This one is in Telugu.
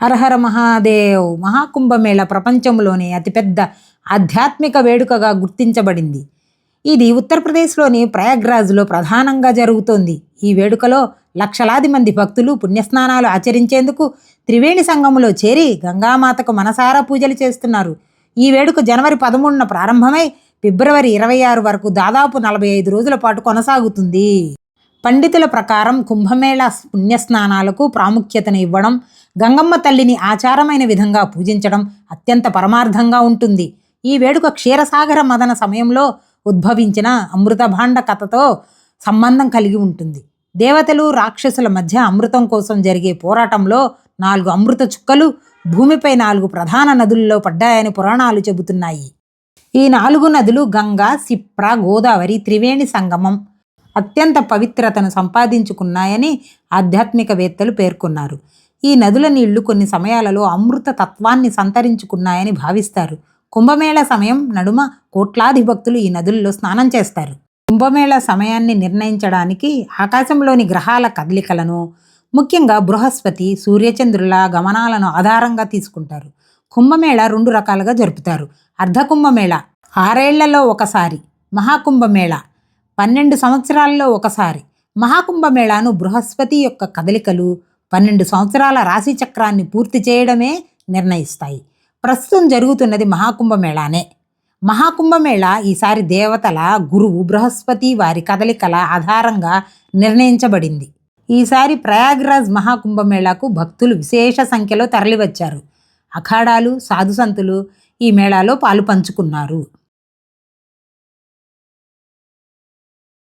హరహర మహాదేవ్ మహాకుంభమేళ ప్రపంచంలోనే అతిపెద్ద ఆధ్యాత్మిక వేడుకగా గుర్తించబడింది. ఇది ఉత్తరప్రదేశ్లోని ప్రయాగ్రాజ్లో ప్రధానంగా జరుగుతోంది. ఈ వేడుకలో లక్షలాది మంది భక్తులు పుణ్యస్నానాలు ఆచరించేందుకు త్రివేణి సంఘములో చేరి గంగామాతకు మనసారా పూజలు చేస్తున్నారు. ఈ వేడుక జనవరి పదమూడున ప్రారంభమై ఫిబ్రవరి ఇరవై ఆరు వరకు దాదాపు నలభై ఐదు రోజుల పాటు కొనసాగుతుంది. పండితుల ప్రకారం కుంభమేళ పుణ్యస్నానాలకు ప్రాముఖ్యతను ఇవ్వడం గంగమ్మ తల్లిని ఆచారమైన విధంగా పూజించడం అత్యంత పరమార్థంగా ఉంటుంది. ఈ వేడుక క్షీరసాగర మదన సమయంలో ఉద్భవించిన అమృతభాండ కథతో సంబంధం కలిగి ఉంటుంది. దేవతలు రాక్షసుల మధ్య అమృతం కోసం జరిగే పోరాటంలో నాలుగు అమృత చుక్కలు భూమిపై నాలుగు ప్రధాన నదుల్లో పడ్డాయని పురాణాలు చెబుతున్నాయి. ఈ నాలుగు నదులు గంగా సిప్ర గోదావరి త్రివేణి సంగమం అత్యంత పవిత్రతను సంపాదించుకున్నాయని ఆధ్యాత్మికవేత్తలు పేర్కొన్నారు. ఈ నదుల నీళ్ళు కొన్ని సమయాలలో అమృత తత్వాన్ని సంతరించుకున్నాయని భావిస్తారు. కుంభమేళ సమయం నడుమ కోట్లాది భక్తులు ఈ నదుల్లో స్నానం చేస్తారు. కుంభమేళ సమయాన్ని నిర్ణయించడానికి ఆకాశంలోని గ్రహాల కదలికలను ముఖ్యంగా బృహస్పతి సూర్యచంద్రుల గమనాలను ఆధారంగా తీసుకుంటారు. కుంభమేళ రెండు రకాలుగా జరుపుతారు. అర్ధకుంభమేళ ఆరేళ్ళలో ఒకసారి మహాకుంభమేళ పన్నెండు సంవత్సరాల్లో ఒకసారి. మహాకుంభమేళాను బృహస్పతి యొక్క కదలికలు పన్నెండు సంవత్సరాల రాశి చక్రాన్ని పూర్తి చేయడమే నిర్ణయిస్తాయి. ప్రస్తుతం జరుగుతున్నది మహాకుంభమేళానే. మహాకుంభమేళ ఈసారి దేవతల గురువు బృహస్పతి వారి కదలికల ఆధారంగా నిర్ణయించబడింది. ఈసారి ప్రయాగ్రాజ్ మహాకుంభమేళాకు భక్తులు విశేష సంఖ్యలో తరలివచ్చారు. అఖాడాలు సాధుసంతులు ఈ మేళాలో పాలు పంచుకున్నారు.